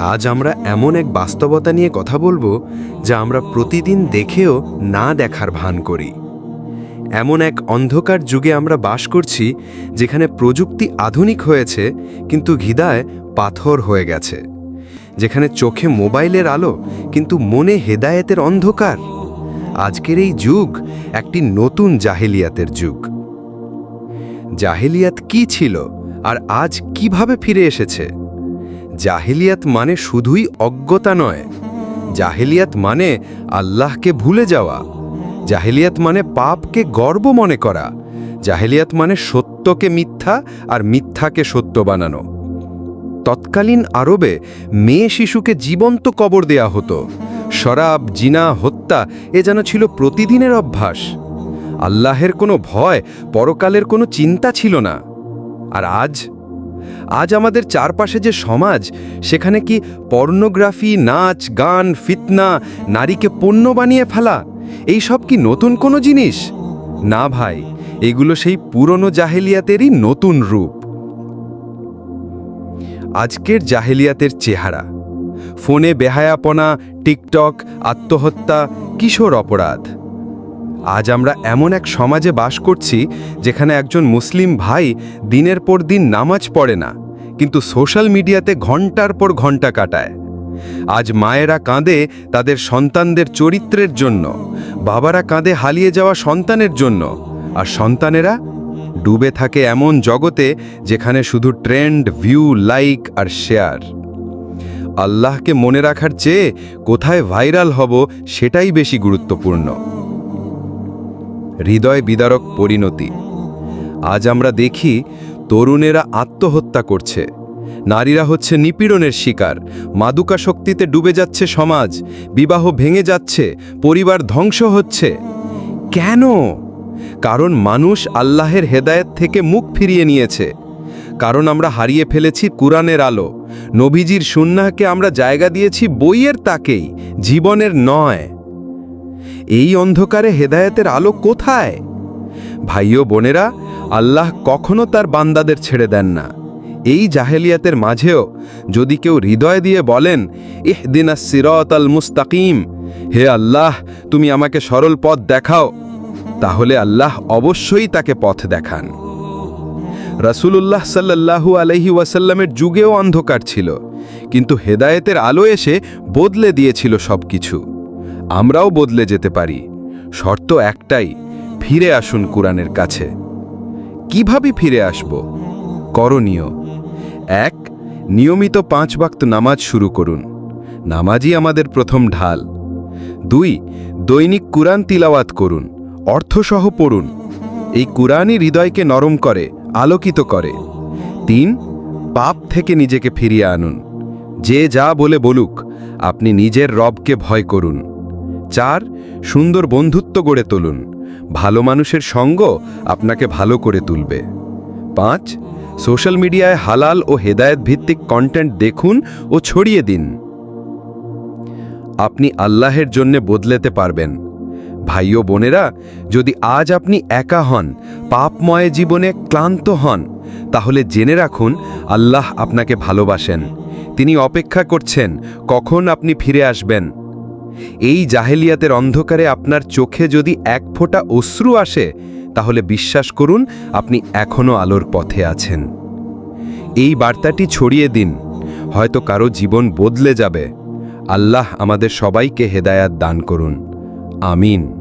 আজ আমরা এমন এক বাস্তবতা নিয়ে কথা বলব যা আমরা প্রতিদিন দেখেও না দেখার ভান করি। এমন এক অন্ধকার যুগে আমরা বাস করছি যেখানে প্রযুক্তি আধুনিক হয়েছে, কিন্তু ঘিদায় পাথর হয়ে গেছে। যেখানে চোখে মোবাইলের আলো, কিন্তু মনে হেদায়েতের অন্ধকার। আজকের এই যুগ একটি নতুন জাহেলিয়াতের যুগ। জাহেলিয়াত কি ছিল আর আজ কীভাবে ফিরে এসেছে? জাহেলিয়াত মানে শুধুই অজ্ঞতা নয়। জাহেলিয়াত মানে আল্লাহকে ভুলে যাওয়া। জাহেলিয়াত মানে পাপকে গর্ব মনে করা। জাহেলিয়াত মানে সত্যকে মিথ্যা আর মিথ্যাকে সত্য বানানো। তৎকালীন আরবে মেয়ে শিশুকে জীবন্ত কবর দেয়া হতো। শরাব, জিনা, হত্যা, এ যেন ছিল প্রতিদিনের অভ্যাস। আল্লাহের কোনো ভয়, পরকালের কোনো চিন্তা ছিল না। আর আজ আজ আমাদের চারপাশে যে সমাজ, সেখানে কি পর্নোগ্রাফি, নাচ, গান, ফিতনা, নারীকে পণ্য বানিয়ে ফেলা এই সব কি নতুন কোনো জিনিস? না ভাই, এগুলো সেই পুরনো জাহেলিয়াতেরই নতুন রূপ। আজকের জাহেলিয়াতের চেহারা, ফোনে বেহায়াপনা, টিকটক, আত্মহত্যা, কিশোর অপরাধ। আজ আমরা এমন এক সমাজে বাস করছি যেখানে একজন মুসলিম ভাই দিনের পর দিন নামাজ পড়ে না, কিন্তু সোশ্যাল মিডিয়াতে ঘণ্টার পর ঘণ্টা কাটায়। আজ মায়েরা কাঁদে তাদের সন্তানদের চরিত্রের জন্য, বাবারা কাঁদে হারিয়ে যাওয়া সন্তানের জন্য, আর সন্তানেরা ডুবে থাকে এমন জগতে যেখানে শুধু ট্রেন্ড, ভিউ, লাইক আর শেয়ার। আল্লাহকে মনে রাখার চেয়ে কোথায় ভাইরাল হব সেটাই বেশি গুরুত্বপূর্ণ। হৃদয় বিদারক পরিণতি। আজ আমরা দেখি, তরুণেরা আত্মহত্যা করছে। নারীরা হচ্ছে নিপীড়নের শিকার। মাদুকা শক্তিতে ডুবে যাচ্ছে সমাজ। বিবাহ ভেঙে যাচ্ছে। পরিবার ধ্বংস হচ্ছে। কেন? কারণ মানুষ আল্লাহের হেদায়েত থেকে মুখ ফিরিয়ে নিয়েছে। কারণ আমরা হারিয়ে ফেলেছি কুরআনের আলো। নবীজির সুন্নাহকে আমরা জায়গা দিয়েছি বইয়ের তাকেই, জীবনের নয়। এই অন্ধকারে হেদায়েতের আলো কোথায়? ভাইও বোনেরা, আল্লাহ কখনো তার বান্দাদের ছেড়ে দেন না। এই জাহেলিয়াতের মাঝেও যদি কেউ হৃদয় দিয়ে বলেন, ইহদিনা সিরত আল মুস্তাকিম, হে আল্লাহ, তুমি আমাকে সরল পথ দেখাও, তাহলে আল্লাহ অবশ্যই তাকে পথ দেখান। রাসূলুল্লাহ সাল্লাল্লাহু আলহি ওয়াসাল্লামের যুগেও অন্ধকার ছিল, কিন্তু হেদায়েতের আলো এসে বদলে দিয়েছিল সব কিছু আমরাও বদলে যেতে পারি। শর্ত একটাই, ফিরে আসুন কোরআনের কাছে। কীভাবে ফিরে আসব? করণীয়। এক, নিয়মিত পাঁচ বাক্ত নামাজ শুরু করুন। নামাজই আমাদের প্রথম ঢাল। দুই, দৈনিক কুরআন তিলাওয়াত করুন। অর্থসহ পড়ুন। এই কুরআনই হৃদয়কে নরম করে, আলোকিত করে। তিন, পাপ থেকে নিজেকে ফিরিয়ে আনুন। যে যা বলে বলুক, আপনি নিজের রবকে ভয় করুন। চার, সুন্দর বন্ধুত্ব গড়ে তুলুন। ভালো মানুষের সঙ্গ আপনাকে ভালো করে তুলবে। পাঁচ, সোশ্যাল মিডিয়ায় হালাল ও হেদায়ত ভিত্তিক কন্টেন্ট দেখুন ও ছড়িয়ে দিন। আপনি আল্লাহের জন্য বদলেতে পারবেন। ভাই ও বোনেরা, যদি আজ আপনি একা হন, পাপময় জীবনে ক্লান্ত হন, তাহলে জেনে রাখুন আল্লাহ আপনাকে ভালোবাসেন। তিনি অপেক্ষা করছেন কখন আপনি ফিরে আসবেন। এই জাহেলিয়াতের অন্ধকারে আপনার চোখে যদি এক ফোঁটা অশ্রু আসে, তাহলে বিশ্বাস করুন, আপনি এখনও আলোর পথে আছেন। এই বার্তাটি ছড়িয়ে দিন, হয়তো কারও জীবন বদলে যাবে। আল্লাহ আমাদের সবাইকে হেদায়াত দান করুন। আমিন।